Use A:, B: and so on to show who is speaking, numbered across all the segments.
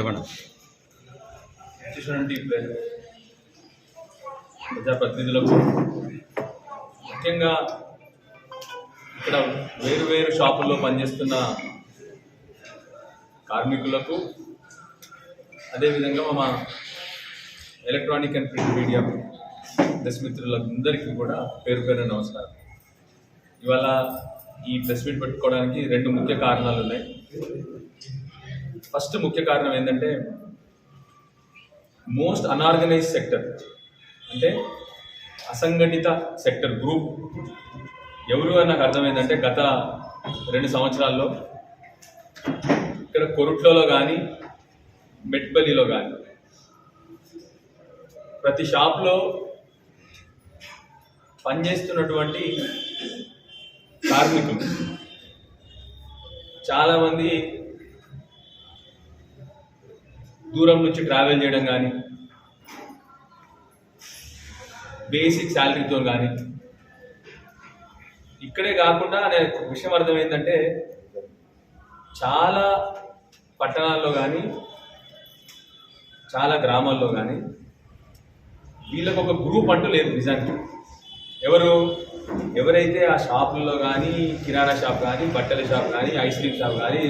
A: చెప్పండి
B: ప్రజాప్రతినిధులకు ముఖ్యంగా ఇక్కడ వేరు వేరు షాపుల్లో పనిచేస్తున్న కార్మికులకు అదేవిధంగా మా electronic and print media press మిత్రులందరికీ కూడా పేరు పేరు నమస్కారం. ఇవాళ ఈ ప్రెస్ మీట్ పెట్టుకోవడానికి రెండు ముఖ్య కారణాలు ఉన్నాయి. ఫస్ట్ ముఖ్య కారణం ఏంటంటే మోస్ట్ అనార్గనైజ్ సెక్టర్ అంటే అసంఘటిత సెక్టర్ గ్రూప్ ఎవరు అని నాకు అర్థమైందంటే గత రెండు సంవత్సరాల్లో ఇక్కడ కొరుట్లలో కానీ మెట్బలిలో కానీ ప్రతి షాప్లో పనిచేస్తున్నటువంటి కార్మికులు చాలామంది దూరం నుంచి ట్రావెల్ చేయడం కానీ బేసిక్ శాలరీతో కానీ ఇక్కడే కాకుండా అనే విషయం అర్థమైందంటే చాలా పట్టణాల్లో కానీ చాలా గ్రామాల్లో కానీ వీళ్ళకు ఒక గ్రూప్ అంటూ లేదు నిజానికి. ఎవరు ఎవరైతే ఆ షాపుల్లో కానీ కిరాణా షాప్ కానీ బట్టల షాప్ కానీ ఐస్ క్రీమ్ షాప్ కానీ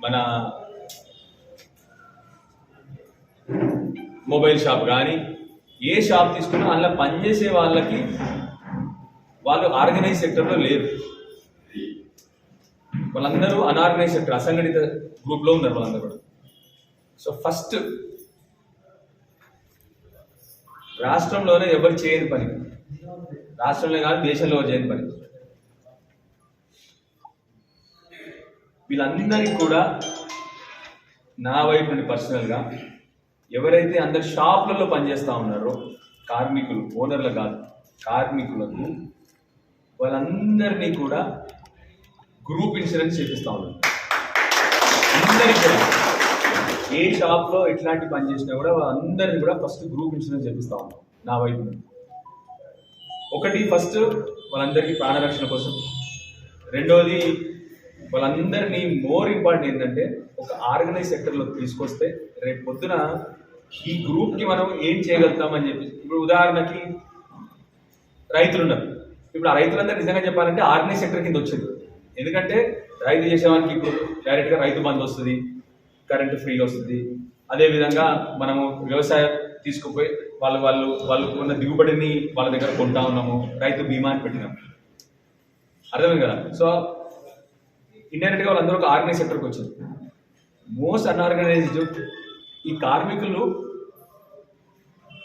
B: మన మొబైల్ షాప్ కానీ ఏ షాప్ తీసుకున్నా అందులో పనిచేసే వాళ్ళకి వాళ్ళు ఆర్గనైజ్ సెక్టర్లో లేరు. వాళ్ళందరూ అనార్గనైజ్ సెక్టర్ అసంఘటిత గ్రూప్లో ఉన్నారు వాళ్ళందరూ కూడా. సో ఫస్ట్ రాష్ట్రంలోనే ఎవరు చేయని పని? రాష్ట్రంలో కాదు దేశంలో చేయని పని? వీళ్ళందరికీ కూడా నా వైపు నుండి పర్సనల్గా ఎవరైతే అందరు షాపులలో పనిచేస్తూ ఉన్నారో కార్మికులు ఓనర్లు కాదు కార్మికులకు వాళ్ళందరినీ కూడా గ్రూప్ ఇన్సూరెన్స్ చేపిస్తూ ఉన్నారు అందరికీ ఏ షాప్లో ఎట్లాంటి పని చేసినా కూడా వాళ్ళందరినీ కూడా ఫస్ట్ గ్రూప్ ఇన్సూరెన్స్ చేపిస్తూ ఉన్నాం నా వైపు ఒకటి ఫస్ట్ వాళ్ళందరికీ ప్రాణరక్షణ కోసం. రెండోది వాళ్ళందరినీ మోర్ ఇంపార్టెంట్ ఏంటంటే ఒక ఆర్గనైజ్ సెక్టర్లోకి తీసుకొస్తే రేపు పొద్దున ఈ గ్రూప్కి మనం ఏం చేయగలుగుతామని చెప్పి. ఇప్పుడు ఉదాహరణకి రైతులు ఉన్నారు ఇప్పుడు ఆ రైతులందరూ నిజంగా చెప్పాలంటే ఆర్గనైజ్ సెక్టర్ కింద వచ్చింది. ఎందుకంటే రైతు చేసేవానికి ఇప్పుడు డైరెక్ట్గా రైతు బంద్ వస్తుంది కరెంటు ఫ్రీగా వస్తుంది. అదేవిధంగా మనము వ్యవసాయం తీసుకుపోయి వాళ్ళు వాళ్ళు వాళ్ళు ఉన్న దిగుబడిని వాళ్ళ దగ్గర కొంటా ఉన్నాము రైతు బీమాని పెట్టినాం. అర్థమే కదా? సో ఇండైరెక్ట్గా వాళ్ళందరూ ఒక ఆర్గనైజ్ సెక్టర్కి వచ్చింది మోస్ట్ అన్ఆర్గనైజ్డ్ ఈ కార్మికులు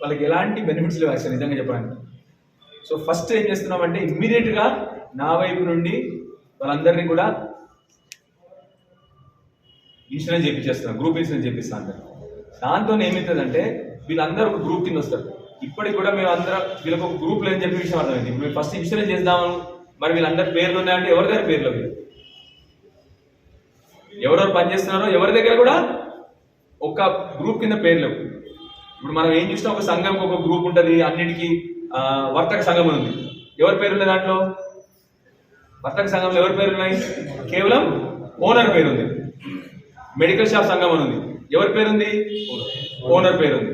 B: వాళ్ళకి ఎలాంటి బెనిఫిట్స్ లేవు యాక్చువల్ నిజంగా చెప్పడానికి సో ఫస్ట్ ఏం చేస్తున్నామంటే ఇమ్మీడియట్గా నా వైపు నుండి వాళ్ళందరినీ కూడా ఇన్సూరెన్స్ చేయించేస్తున్నాం గ్రూప్ ఇన్సూరెన్స్ చేపిస్తాను అందరు దాంతో ఏమవుతుందంటే వీళ్ళందరూ ఒక గ్రూప్ కింద వస్తారు. ఇప్పటికి కూడా మేము అందరం వీళ్ళకి ఒక గ్రూప్ లేదని చెప్పి విషయం అర్థమైంది. మేము ఫస్ట్ ఇన్సూరెన్స్ చేద్దాము మరి వీళ్ళందరి పేర్లు ఉన్నాయంటే ఎవరి దగ్గర పేర్లు వీళ్ళు ఎవరెవరు పనిచేస్తున్నారో ఎవరి దగ్గర కూడా ఒక గ్రూప్ కింద పేరు లేవు. ఇప్పుడు మనం ఏం చూసినా ఒక సంఘం ఒక గ్రూప్ ఉంటుంది అన్నిటికీ వర్తక సంఘం అని ఉంది. ఎవరి పేరు ఉంది దాంట్లో? వర్తక సంఘంలో ఎవరి పేరు ఉన్నాయి? కేవలం ఓనర్ పేరు ఉంది. మెడికల్ షాప్ సంఘం అని ఉంది. ఎవరి పేరు ఉంది? ఓనర్ పేరు ఉంది.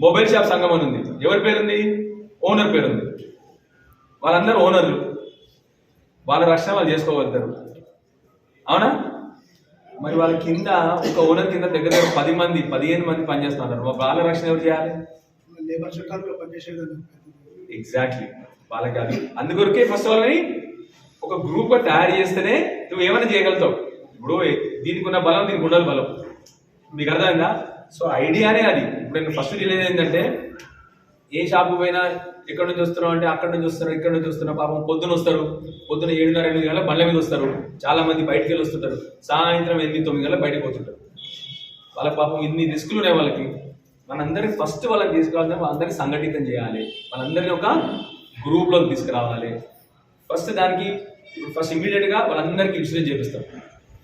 B: మొబైల్ షాప్ సంఘం అని ఉంది. ఎవరి పేరు ఉంది? ఓనర్ పేరు ఉంది. వాళ్ళందరూ ఓనర్లు. వాళ్ళ రక్షణ వాళ్ళు చేసుకోగలుగుతారు. అవునా? మరి వాళ్ళ కింద ఒక ఓనర్ కింద దగ్గర దగ్గర పది మంది పదిహేను మంది పనిచేస్తున్నారు. వాళ్ళ రక్షణ ఎవరు చేయాలి?
C: లేబర్
B: ఎగ్జాక్ట్లీ వాళ్ళకి అది. అందుకొరకే ఫస్ట్ వాళ్ళని ఒక గ్రూప్ తయారు చేస్తేనే నువ్వు ఏమైనా చేయగలుగుతావు. ఇప్పుడు దీనికి ఉన్న బలం దీనికి ఉండాలి బలం. మీకు అర్థమైందా? సో ఐడియానే అది. ఇప్పుడు నేను ఫస్ట్ రిలీజ్ ఏంటంటే ఏ షాపు పోయినా ఎక్కడి నుంచి వస్తున్నావు అంటే అక్కడ నుంచి వస్తున్నారు ఇక్కడ నుంచి వస్తున్నారు. పాపం పొద్దున వస్తారు. పొద్దున ఏడున్నర ఎనిమిది గంటల బండ్ల మీద వస్తారు. చాలా మంది బయటికి వెళ్ళి వస్తుంటారు. సాయంత్రం ఎనిమిది తొమ్మిది గంటల బయటకు పోతుంటారు. వాళ్ళ పాపం ఇన్ని రిస్కులు ఉన్నాయి వాళ్ళకి. మనందరికి ఫస్ట్ వాళ్ళకి తీసుకురావాలంటే వాళ్ళందరినీ సంఘటితం చేయాలి. వాళ్ళందరినీ ఒక గ్రూప్లోకి తీసుకురావాలి. ఫస్ట్ దానికి ఫస్ట్ ఇమీడియట్గా వాళ్ళందరికీ ఇన్సూరెన్స్ చేపిస్తాం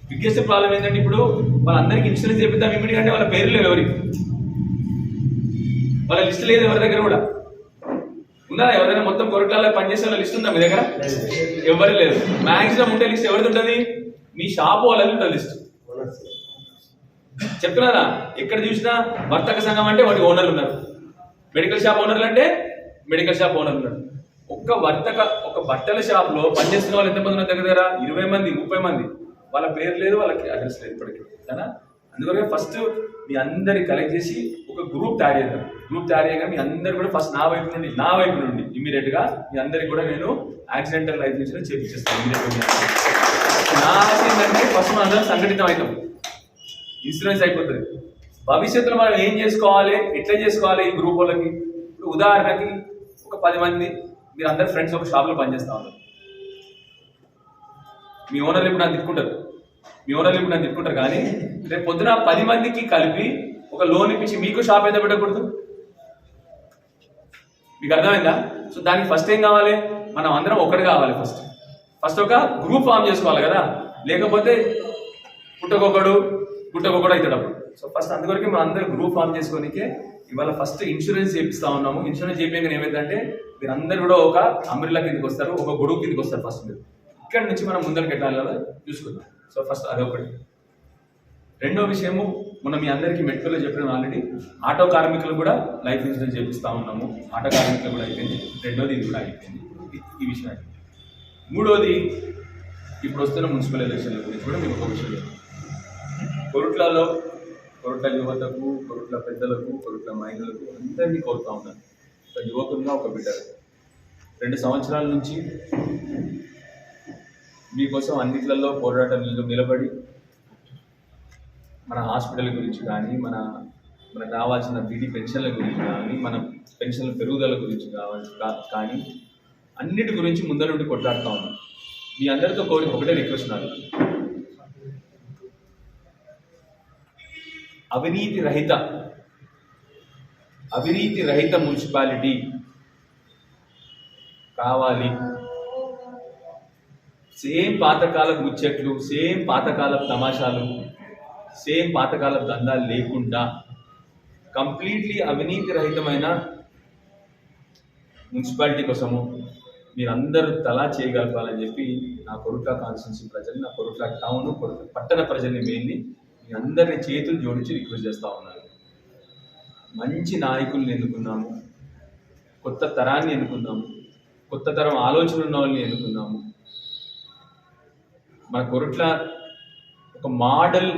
B: బిగ్గెస్ట్ ప్రాబ్లం ఏంటంటే ఇప్పుడు వాళ్ళందరికీ ఇన్సూరెన్స్ చేపిద్దాం ఇమీడియట్ అంటే వాళ్ళ పేర్లు లేవు ఎవరికి. వాళ్ళ లిస్ట్ లేదు ఎవరి దగ్గర కూడా. ఉందా ఎవరైనా మొత్తం కొరటాల పనిచేసే వాళ్ళ లిస్ట్ ఉందా మీ దగ్గర? ఎవరు లేదు మాక్సిమం ఉంటే లిస్ట్ ఎవరిది ఉంటుంది? మీ షాప్ వాళ్ళది ఉంటుంది లిస్ట్. చెప్తున్నారా? ఎక్కడ చూసినా వర్తక సంఘం అంటే వాటి ఓనర్లు ఉన్నారు. మెడికల్ షాప్ ఓనర్లు అంటే మెడికల్ షాప్ ఓనర్లు ఉన్నారు. ఒక్క వర్తక ఒక బట్టల షాప్లో పనిచేస్తున్న వాళ్ళు ఎంతమంది ఉన్నారు దగ్గర దగ్గర? ఇరవై మంది ముప్పై మంది. వాళ్ళ పేరు లేదు వాళ్ళకి అడ్రస్ లేదు ఇప్పటికీ. కదా అందువల్ల ఫస్ట్ మీ అందరి కలెక్ట్ చేసి గ్రూప్ తయారు చేద్దాం గ్రూప్ తయారు చేయగా మీ అందరు కూడా ఫస్ట్ నా వైపు నుండి నా వైపు నుండి ఇమీడియట్గా మీ అందరికి కూడా నేను యాక్సిడెంటల్ లైఫ్ ఇన్సూరెన్స్ చేపించేస్తాను ఇమీడియట్ నా ఏంటంటే ఫస్ట్ మనం అందరం సంఘటితం అవుతాం. ఇన్సూరెన్స్ అయిపోతుంది. భవిష్యత్తులో మనం ఏం చేసుకోవాలి ఎట్లా చేసుకోవాలి ఈ గ్రూప్ వాళ్ళకి? ఇప్పుడు ఉదాహరణకి ఒక పది మంది మీరు అందరు ఫ్రెండ్స్ ఒక షాప్లో పనిచేస్తా ఉన్నారు. మీ ఓనర్లు ఇప్పుడు నన్ను తిట్టుకుంటారు. మీ ఓనర్లు ఇప్పుడు నన్ను తిట్టుకుంటారు కానీ రేపు పొద్దున పది మందికి కలిపి ఒక లోన్ ఇప్పించి మీకు షాప్ ఎంత పెట్టకూడదు? మీకు అర్థమైందా? సో దానికి ఫస్ట్ ఏం కావాలి? మనం అందరం ఒకటి కావాలి ఫస్ట్ ఫస్ట్ ఒక గ్రూప్ ఫామ్ చేసుకోవాలి కదా? లేకపోతే పుట్టకొకడు పుట్టకొకడు అవుతాడు అప్పుడు. సో ఫస్ట్ అందువరకు మనం అందరం గ్రూప్ ఫామ్ చేసుకోనికే ఇవాళ ఫస్ట్ ఇన్సూరెన్స్ చేపిస్తా ఉన్నాము. ఇన్సూరెన్స్ చేపించగా ఏమైందంటే మీరు అందరు కూడా ఒక అమరిలా కిందకి వస్తారు ఒక గొడుగు కిందకి వస్తారు ఫస్ట్ మీరు. ఇక్కడ నుంచి మనం ముందరికి వెళ్ళాలి కదా? చూసుకుందాం. సో ఫస్ట్ అదొకటి. రెండో విషయము మనం మీ అందరికీ మెట్రోలో చెప్పిన ఆల్రెడీ ఆటో కార్మికులు కూడా లైఫ్ ఇన్సూరెన్స్ చేపిస్తూ ఉన్నాము. ఆటో కార్మికులు కూడా అయిపోయింది. రెండోది ఇది కూడా అయిపోయింది. ఈ- విషయం మూడోది ఇప్పుడు వస్తున్న మున్సిపల్ ఎలక్షన్ల గురించి కూడా మీకు ఒక విషయం కొరుట్లలో కొరుట్ల యువతకు కొరుట్ల పెద్దలకు కొరుట్ల మహిళలకు అందరినీ కోరుతా ఉన్నాను. ఒక యువకులుగా ఒక బిడ్డ రెండు సంవత్సరాల నుంచి మీకోసం అన్నిట్లలో పోరాటంలో నిలబడి మన హాస్పిటల్ గురించి కానీ మన మనకు రావాల్సిన బీడీ పెన్షన్ల గురించి కానీ మన పెన్షన్ల పెరుగుదల గురించి కావాలి కానీ అన్నిటి గురించి ముందరుండి కొట్లాడుతూ ఉన్నాం. మీ అందరితో కోరి ఒకటే రిక్వెస్ట్ నాకు. అవినీతి రహిత అవినీతి రహిత మున్సిపాలిటీ కావాలి. సేమ్ పాతకాలపు ముచ్చట్లు సేమ్ పాతకాలపు తమాషాలు సేమ్ పాతకాల దందాలు లేకుండా కంప్లీట్లీ అవినీతి రహితమైన మున్సిపాలిటీ కోసము మీరందరూ తలా చేయగలపాలని చెప్పి నా కొరుట్ల కాన్స్టిట్యున్సీ ప్రజలు నా కొరుట్ల టౌన్ కొరుట్ల పట్టణ ప్రజల్ని మెయిన్లీ మీ అందరిని చేతులు జోడించి రిక్వెస్ట్ చేస్తూ ఉన్నాను. మంచి నాయకుల్ని ఎన్నుకున్నాము కొత్త తరాన్ని ఎన్నుకున్నాము కొత్త తరం ఆలోచన ఉన్న వాళ్ళని ఎన్నుకున్నాము. మన కొరుట్ల ఒక మోడల్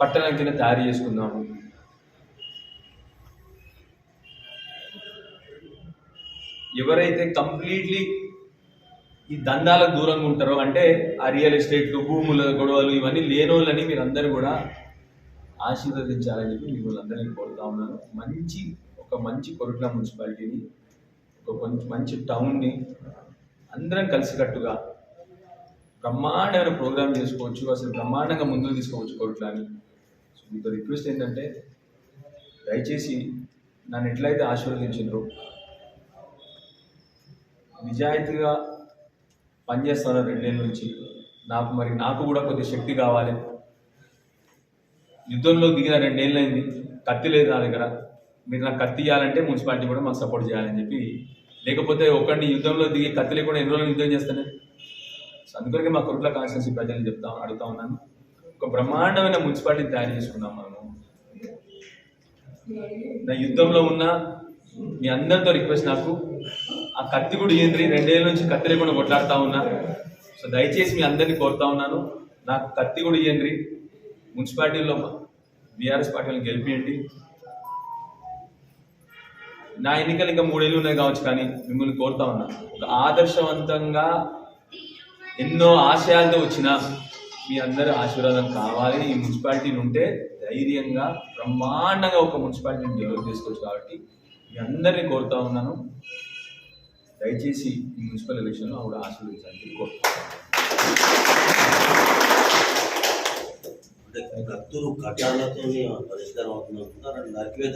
B: పట్టణం కింద తయారు చేసుకున్నాము ఎవరైతే కంప్లీట్లీ ఈ దందాలకు దూరంగా ఉంటారో అంటే ఆ రియల్ ఎస్టేట్లు భూముల గొడవలు ఇవన్నీ లేనోళ్ళని మీరు కూడా ఆశీర్వదించాలని చెప్పి మిమ్మల్ని అందరినీ కోరుతా ఉన్నాను. మంచి ఒక మంచి కొరట్ల మున్సిపాలిటీని ఒక కొంచెం మంచి టౌన్ని అందరం కలిసికట్టుగా బ్రహ్మాండమైన ప్రోగ్రామ్ చేసుకోవచ్చు అసలు బ్రహ్మాండంగా ముందుకు తీసుకోవచ్చు కొరట్లని. మీతో రిక్వెస్ట్ ఏంటంటే దయచేసి నన్ను ఎట్లయితే ఆశీర్వదించారో నిజాయితీగా పనిచేస్తాను రెండేళ్ళ నుంచి నాకు మరి నాకు కూడా కొద్ది శక్తి కావాలి. యుద్ధంలో దిగిన రెండేళ్ళైంది కత్తి లేదు నా దగ్గర. మీరు నాకు కత్తి ఇవ్వాలంటే మున్సిపాలిటీ కూడా మాకు సపోర్ట్ చేయాలని చెప్పి లేకపోతే ఒకరిని యుద్ధంలో దిగి కత్తి లేకుండా ఎన్ని రోజులు యుద్ధం చేస్తానే? సో మా కురుట్ల కాన్స్టిట్యూన్సీ ప్రజలు చెప్తా అడుగుతా ఉన్నాను. ఒక బ్రహ్మాండమైన మున్సిపాలిటీ తయారు చేసుకున్నాం మనము. నా యుద్ధంలో ఉన్న మీ అందరితో రిక్వెస్ట్ నాకు ఆ కత్తి కూడా ఏంద్రి రెండేళ్ళ నుంచి కత్తి లేకుండా కొట్లాడుతూ ఉన్నా. సో దయచేసి మీ అందరినీ కోరుతా ఉన్నాను. నాకు కత్తి కూడా ఇవ్వండి మున్సిపాలిటీలో బీఆర్ఎస్ పార్టీలను గెలిపియండి. నా ఎన్నికలు ఇంకా మూడేళ్ళు ఉన్నాయి కావచ్చు కానీ మిమ్మల్ని కోరుతా ఉన్నా. ఒక ఆదర్శవంతంగా ఎన్నో ఆశయాలతో వచ్చిన మీ అందరి ఆశీర్వాదం కావాలి. ఈ మున్సిపాలిటీని ఉంటే ధైర్యంగా బ్రహ్మాండంగా ఒక మున్సిపాలిటీని డెవలప్ చేసుకోవచ్చు కాబట్టి మీ అందరినీ కోరుతా ఉన్నాను. దయచేసి ఈ మున్సిపల్ ఎలక్షన్లో ఆవిడ ఆశీర్వదించాలని కోరుతున్నాను
A: కత్తులు కట్టాలతో పరిష్కారం కరెక్ట్గా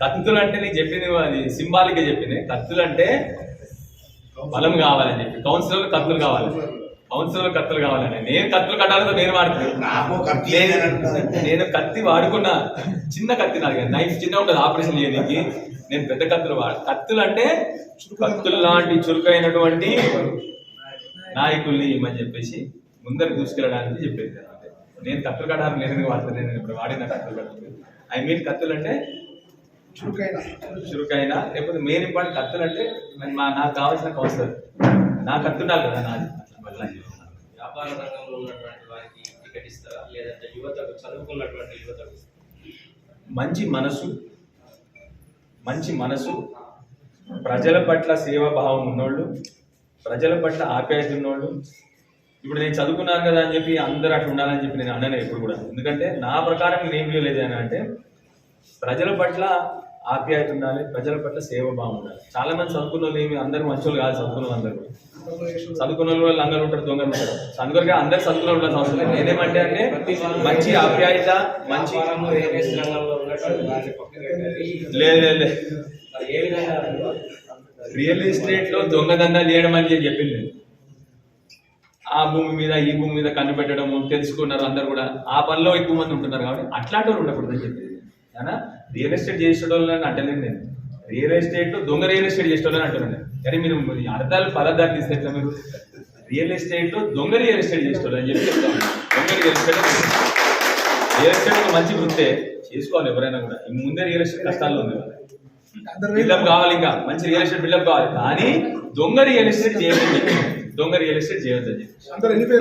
B: కత్తులు అంటే నీకు చెప్పింది అది సింబాలిక్ చెప్పింది. కత్తులు అంటే బలం కావాలని చెప్పి. కౌన్సిలర్ కత్తులు కావాలి. కౌన్సిలర్ కత్తులు కావాలని నేను కత్తులు కట్టాలంటే నేను వాడుతున్నాను.
A: నాకు
B: నేను కత్తి వాడుకున్నా. చిన్న కత్తి నాది కదా. నైఫ్ చిన్న ఉంటుంది ఆపరేషన్ చేయడానికి. నేను పెద్ద కత్తులు వాడు కత్తులు అంటే కత్తులు లాంటి చురుకైనటువంటి నాయకుల్ని ఇమ్మని చెప్పేసి ముందరికి దూసుకెళ్ళడానికి చెప్పేది. నేను కత్తులు కట్టాలని నేను వాడుతాను నేను ఇప్పుడు వాడిన కత్తులు కట్టాలి. ఐ మీన్ కత్తులు అంటే
C: చురుకైన.
B: చురుకైనా లేకపోతే మెయిన్ ఇంపార్టెంట్ కత్తులు అంటే మరి మా నాకు కావాల్సిన కౌన్సిలర్. నా కత్తి ఉండాలి కదా నాది.
D: వ్యాపార రంగంలో ఉన్నటువంటి వారికి టికెట్ ఇస్తారా? లేదంటే యువతకు చదువుకున్నటువంటి యువతకు?
B: మంచి మనసు మంచి మనసు ప్రజల పట్ల సేవాభావం ఉన్నోళ్ళు ప్రజల పట్ల ఆప్యాయత ఉన్నోళ్ళు. ఇప్పుడు నేను చదువుకున్నాను కదా అని చెప్పి అందరూ అట్లా ఉండాలని చెప్పి నేను అన్నాను ఎప్పుడు కూడా. ఎందుకంటే నా ప్రకారం నేను ఏం చేయలేదు అని అంటే ప్రజల పట్ల ఆప్యాయత ఉండాలి ప్రజల పట్ల సేవ బాగుండాలి చాలా మంది చదువుకున్న వాళ్ళు ఏమి అందరూ మంచోళ్ళు కాదు చదువుకున్న అందరూ. చదువుకున్న వాళ్ళు అందరూ ఉంటారు దొంగలు ఉంటారు. అందుకొరగా అందరు చదువుకున్న వాళ్ళు అవసరం లేదు. నేనేమంటే అంటే మంచి ఆప్యాయత మంచి లేదు లేదు రియల్ ఎస్టేట్లో దొంగదందాలు చేయడం అని చెప్పి చెప్పింది ఆ భూమి మీద ఈ భూమి మీద కన్ను తెలుసుకున్నారు అందరు కూడా. ఆ పనిలో ఎక్కువ మంది ఉంటున్నారు కాబట్టి అట్లాంటి వాళ్ళు ఉండకూడదని అని అయినా రియల్ ఎస్టేట్ చేసేటోళ్ళని అంటలేదు నేను రియల్ ఎస్టేట్ దొంగ రియల్ ఎస్టేట్ చేసేటోళ్ళని అంటున్నాను నేను. కానీ మీరు అర్థాలు పదార్థాలు తీస్తే ఎట్లా మీరు రియల్ ఎస్టేట్ దొంగ రియల్ ఎస్టేట్ చేసేటోళ్ళు అని చెప్పి చెప్తాను దొంగ రియల్ ఎస్టేట్ రియల్ ఎస్టేట్ ఒక మంచి వృత్తే చేసుకోవాలి ఎవరైనా కూడా ముందే రియల్ ఎస్టేట్ కష్టాల్లో ఉంది బిల్డప్ కావాలి ఇంకా మంచి రియల్ ఎస్టేట్ బిల్డప్ కావాలి కానీ దొంగ రియల్ ఎస్టేట్ చెప్పి దొంగ రియల్ ఎస్టేట్ చెప్పి
C: అందరు? అందరు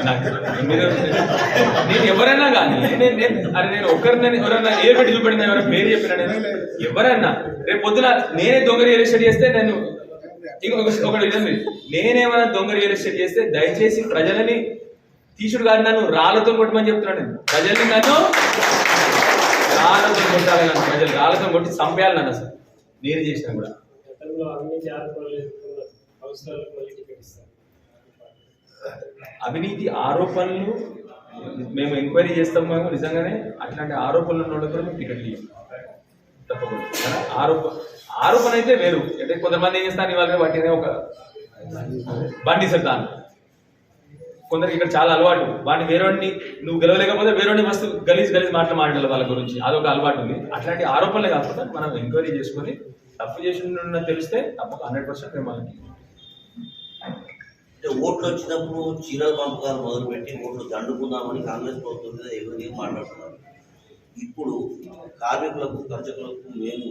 B: నాకు మీరు నేను ఎవరైనా కానీ నేను నేను అరే నేను ఒకరిని ఎవరైనా ఏ పెట్టి చూపెట్టిన ఎవరైనా పేరు చెప్పినా నేను? ఎవరైనా రేపు పొద్దున నేనే దొంగ రియల్ ఎస్టేట్ చేస్తే నేను ఇంకొక ఒకటి ఇదండి నేనేమైనా దొంగ రియల్ ఎస్టేట్ చేస్తే దయచేసి ప్రజలని తీసుడు కాదు నన్ను రాళ్ళతో కొట్టమని చెప్తున్నాను నేను. ప్రజల్ని నన్ను రాళ్ళతో కొట్టాలి నన్ను. ప్రజలు రాళ్ళతో కొట్టి చంపేయాలి నన్ను అసలు. నేను చేసినా కూడా.
E: అవినీతి ఆరోపణలు మళ్ళీ టికెట్ ఇస్తారు
B: అవినీతి ఆరోపణలు మేము ఎంక్వైరీ చేస్తాం మేము నిజంగానే అట్లాంటి ఆరోపణలు ఉన్న వాళ్ళకి కూడా మేము టికెట్ ఇవ్వం తప్పకుండా. ఆరోప ఆరోపణ అయితే వేరు. అంటే కొంతమంది ఏం చేస్తారు ఇవాళ వాటినే ఒక బండి సర్దాన్ కొందరికి ఇక్కడ చాలా అలవాటు. వాడిని వేరేవాడిని నువ్వు గెలవలేకపోతే వేరేవాడిని మస్తు గలీజ్ గలీజ్ మాటలు మాట్లాడాలి వాళ్ళ గురించి. అదొక అలవాటు ఉంది. అట్లాంటి ఆరోపణలే కాకుండా మనం ఎంక్వైరీ చేసుకొని తప్పు చేసి తెలిస్తే తప్పక హండ్రెడ్ పర్సెంట్ మేము వాళ్ళకి
A: అంటే ఓట్లు వచ్చినప్పుడు చీరల పంపకాలు మొదలుపెట్టి ఓట్లు దండుకుందామని కాంగ్రెస్ ప్రభుత్వం మీద ఎవరిని మాట్లాడుతున్నారు? ఇప్పుడు కార్మికులకు కర్షకులకు మేము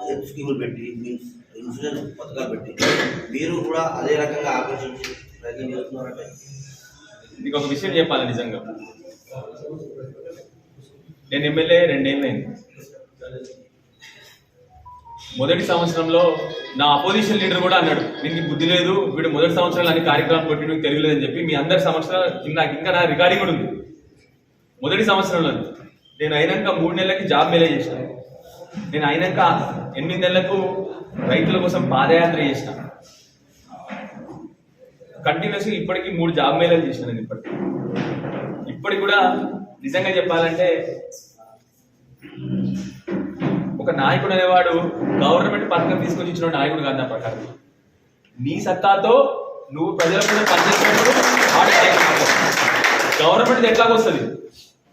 A: హెల్త్ స్కీములు పెట్టి మీన్స్ ఇన్సూరెన్స్ పథకాలు పెట్టి మీరు కూడా అదే రకంగా ఆకర్షించి ప్రయత్నం చేస్తున్నారంటే
B: మీకు ఒక విషయం చెప్పాలి నిజంగా. నేను ఎమ్మెల్యే రెండేళ్ళు అయింది మొదటి సంవత్సరంలో నా అపోజిషన్ లీడర్ కూడా అన్నాడు నీకు బుద్ధి లేదు వీడు మొదటి సంవత్సరంలో అన్ని కార్యక్రమం పెట్టి నీకు తెలియలేదని చెప్పి. మీ అందరి సంవత్సరం నాకు ఇంకా నా రికార్డింగ్ కూడా ఉంది. మొదటి సంవత్సరంలో నేను అయినాక మూడు నెలలకి జాబ్ మేలే చేసిన. నేను అయినాక ఎనిమిది నెలలకు రైతుల కోసం పాదయాత్ర చేసిన. కంటిన్యూస్గా ఇప్పటికీ మూడు జాబ్ మేలే చేసిన నేను ఇప్పటికి. ఇప్పటికి కూడా నిజంగా చెప్పాలంటే ఒక నాయకుడు అనేవాడు గవర్నమెంట్ పథకం తీసుకొచ్చి ఇచ్చిన నాయకుడు కాదు నా ప్రకారం. నీ సత్తాతో నువ్వు ప్రజలకు కూడా పనిచేసినప్పుడు గవర్నమెంట్ ఎట్లాగ వస్తుంది?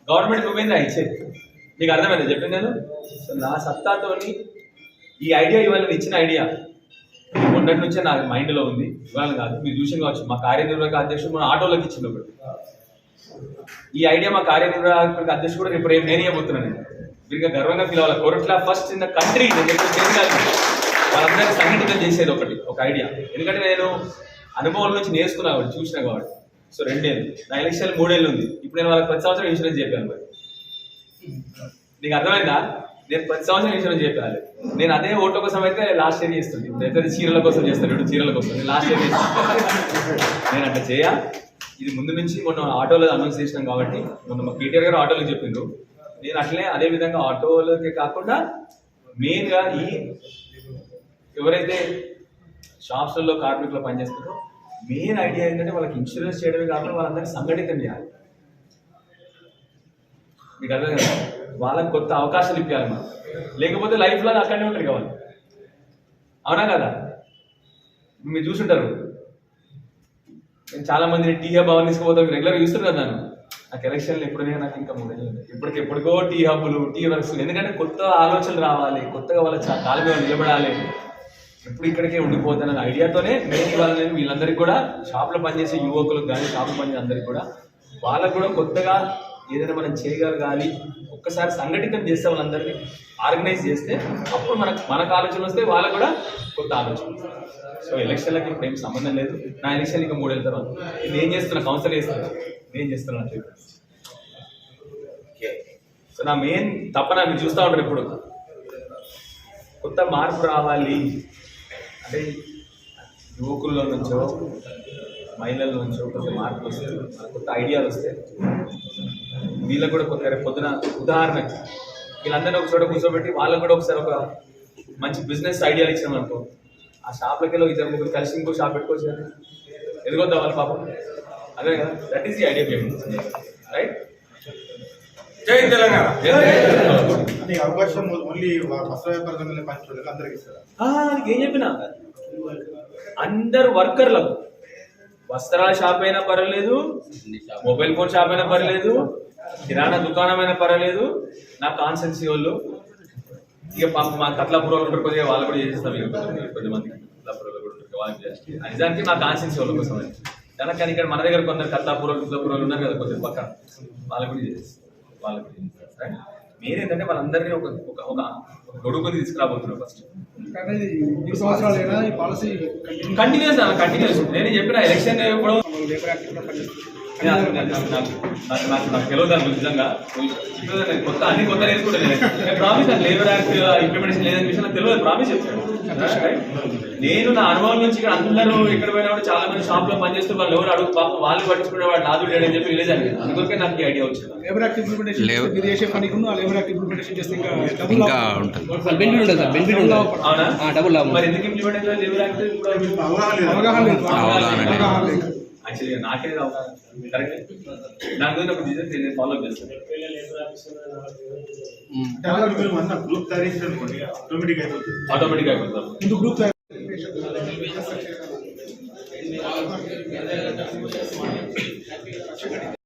B: గవర్నమెంట్ నువ్వేందా ఇచ్చేది నీకు అర్థమైంది? చెప్పింది నేను? సో నా సత్తాతోని ఈ ఐడియా ఇవాళ ఇచ్చిన ఐడియా. మొన్నటి నుంచే నా మైండ్లో ఉంది. ఇవాళ కాదు మీరు చూసి కావచ్చు. మా కార్యనిర్వాహక అధ్యక్షుడు మన ఆటోలోకి ఇచ్చింది ఒకటి ఈ ఐడియా మా కార్యనిర్వాహక అధ్యక్షుడు కూడా రేపు రేపు నేనే పోతున్నాను నేను గర్వంగా ఫీల్ అవ్వాలి. Koratla first in the country వాళ్ళందరినీ సంఘటితం చేసేది ఒకటి ఒక ఐడియా ఎందుకంటే నేను అనుభవం నుంచి నేర్చుకున్నా కాబట్టి చూసిన కాబట్టి. సో రెండేళ్ళు. నా ఎలక్షన్ మూడేళ్ళు ఉంది. ఇప్పుడు నేను వాళ్ళకి ప్రతి సంవత్సరం ఇన్సూరెన్స్ చెప్పాను మరి. నీకు అర్థమైందా? నేను ప్రతి సంవత్సరం ఇన్సూరెన్స్ చెప్పాలి. నేను అదే ఓట్ల కోసం అయితే లాస్ట్ ఇయర్ చేస్తుంది ఇప్పుడు అయితే చీరల కోసం చేస్తాను రెండు చీరల కోసం. నేను లాస్ట్ ఇయర్ నేను అట్లా చేయ ఇది ముందు నుంచి మొన్న ఆటోలో అనౌన్స్ చేసినాం కాబట్టి మొన్న మా కేటీఆర్ గారు ఆటోలో చెప్పిండ్రు. నేను అట్లే అదే విధంగా ఆటోలకి కాకుండా మెయిన్గా ఈ ఎవరైతే షాప్స్లలో కార్మికులు పనిచేస్తారో మెయిన్ ఐడియా ఏంటంటే వాళ్ళకి ఇన్సూరెన్స్ చేయడమే కాకుండా వాళ్ళందరినీ సంఘటితం చేయాలి. మీకు అర్థం కదా? వాళ్ళకి కొత్త అవకాశాలు ఇప్పించాలి మనం. లేకపోతే లైఫ్ లాగా అక్కడనే ఉంటారు కావాలి అవునా కదా? మీరు చూసుంటారు. నేను చాలా మందిని టీ భవన్ తీసుకుపోతాం రెగ్యులర్ చూస్తారు కదా నన్ను నాకు ఎలక్షన్లు ఎప్పుడైనా నాకు ఇంకా మూడు ఇప్పటికి ఎప్పటికో టీ హబ్బులు టీ వర్క్స్ ఎందుకంటే కొత్త ఆలోచనలు రావాలి కొత్తగా వాళ్ళ కాలు మీద నిలబడాలి. ఎప్పుడు ఇక్కడికే ఉండిపోతానన్న ఐడియాతోనే నేను ఇవాళ నేను వీళ్ళందరికీ కూడా షాప్లో పనిచేసే యువకులకు కానీ షాప్లో పనిచేసే అందరికీ కూడా వాళ్ళకు కూడా కొత్తగా ఏదైనా మనం చేయగలగాలి ఒక్కసారి సంఘటితం చేస్తే వాళ్ళందరినీ ఆర్గనైజ్ చేస్తే అప్పుడు మనకు మనకు ఆలోచన వస్తే వాళ్ళకు కూడా కొత్త ఆలోచన. సో ఎలక్షన్లకి ఇప్పుడు ఏం సంబంధం లేదు. నా ఎలక్షన్ ఇంకా మూడేళ్ళ తర్వాత. నేను ఏం చేస్తున్నా? కౌన్సిల్ చేస్తున్నా. నేను చేస్తున్నా సో నా మెయిన్ తప్పన మీరు చూస్తూ ఉంటారు ఇప్పుడు. కొత్త మార్పు రావాలి. అంటే యువకుల్లో నుంచో మహిళల నుంచో కొత్త మార్పు వస్తే కొత్త ఐడియాలు వస్తే వీళ్ళకు కూడా రేపు పొద్దున ఉదాహరణకి వీళ్ళందరినీ ఒక చోట కూర్చోబెట్టి వాళ్ళకు కూడా ఒకసారి ఒక మంచి బిజినెస్ ఐడియాలు ఇచ్చాం అనుకో. ఆ షాప్లకి వెళ్ళి ఇద్దరు ముగ్గురు కలిసి ఇంకో షాప్ పెట్టుకోవచ్చు కదా. ఎదుగొద్దాం వాళ్ళ పాపం. అదే కదా. దట్ ఈస్ ది ఐడియా మేము రైట్
F: జై తెలంగాణ.
G: అవకాశం ఓన్లీ వస్త్ర వ్యాపార అందరికి
B: ఏం చెప్పిన? అందరు వర్కర్లకు వస్త్రాల షాప్ అయినా పర్వాలేదు మొబైల్ ఫోన్ షాప్ అయినా పర్వాలేదు కిరాణా దుకాణం అయినా పర్వాలేదు. నా కాన్సెన్సీ వాళ్ళు ఇక పాప మా కట్లాపూర్ ఉంటారు కొద్దిగా వాళ్ళు కూడా చేసేస్తాం ఇక కొద్ది- కొద్దిమంది కట్లాపూర్ కూడా ఉంటారు వాళ్ళకి నిజానికి మా కాన్సెన్సీ వాళ్ళ కోసం అది. కానీ కానీ ఇక్కడ మన దగ్గర కొందరు కట్లాపూర్ వాళ్ళు కట్లాపూర్ ఉన్నారు కదా కొద్దిగా పక్కన వాళ్ళకి కూడా చేసేస్తాం వాళ్ళకి కూడా చేసేస్తాం మీరేంటంటే వాళ్ళందరినీ ఒక ఒక ఒక గొడుగుని తీసుకురాబోతున్నారు ఫస్ట్ కంటిన్యూస్ కంటిన్యూస్ నేను చెప్పిన ఎలక్షన్ కూడా నాకు తెలియదు నిజంగా కొత్త అన్ని కొత్త నేర్చుకుంటాను నేను. నేను ప్రామిస్ లేబర్ యాక్ట్ ఇంప్లిమెంటేషన్ లేదని విషయం నాకు తెలియదు ప్రామిస్ చెప్తాను నేను నా అనుభవం నుంచి ఇక్కడ అందరూ ఇక్కడ పోయినా కూడా చాలా మంది షాప్లో పనిచేస్తూ వాళ్ళు ఎవరు అడుగు పాపం వాళ్ళు పట్టించుకునే వాడు నాదు లేడని చెప్పి రిలీజ్ అయ్యింది అందుకే నాకు ఈ ఐడియా వచ్చింది.
C: లేబర్ యాక్ట్ ఇంప్లిమెంటేషన్ మీరు చేసే పనికి లేబర్ యాక్ట్ ఇంప్లిమెంటేషన్ చేస్తే ఇంకా డబుల్
H: ఇంకా ఉంటుంది.
I: బెనిఫిట్ ఉంటుంది సార్ బెనిఫిట్ ఉంటుంది.
B: అవునా?
I: డబుల్ లాభం
B: మరి ఎందుకు ఇంప్లిమెంట్ లేబర్ యాక్ట్
G: అవగాహన లేదు.
C: అవగాహన లేదు.
B: యాక్చువల్గా నాకే అవగాహన కరెక్ట్ దాని గురించి ఒక డిజైన్ నేను ఫాలో చేస్తాను.
G: గ్రూప్ తయారు ఆటోమేటిక్ అయిపోతుంది.
B: ఆటోమేటిక్ అయిపోతాం
C: ఇందు గ్రూప్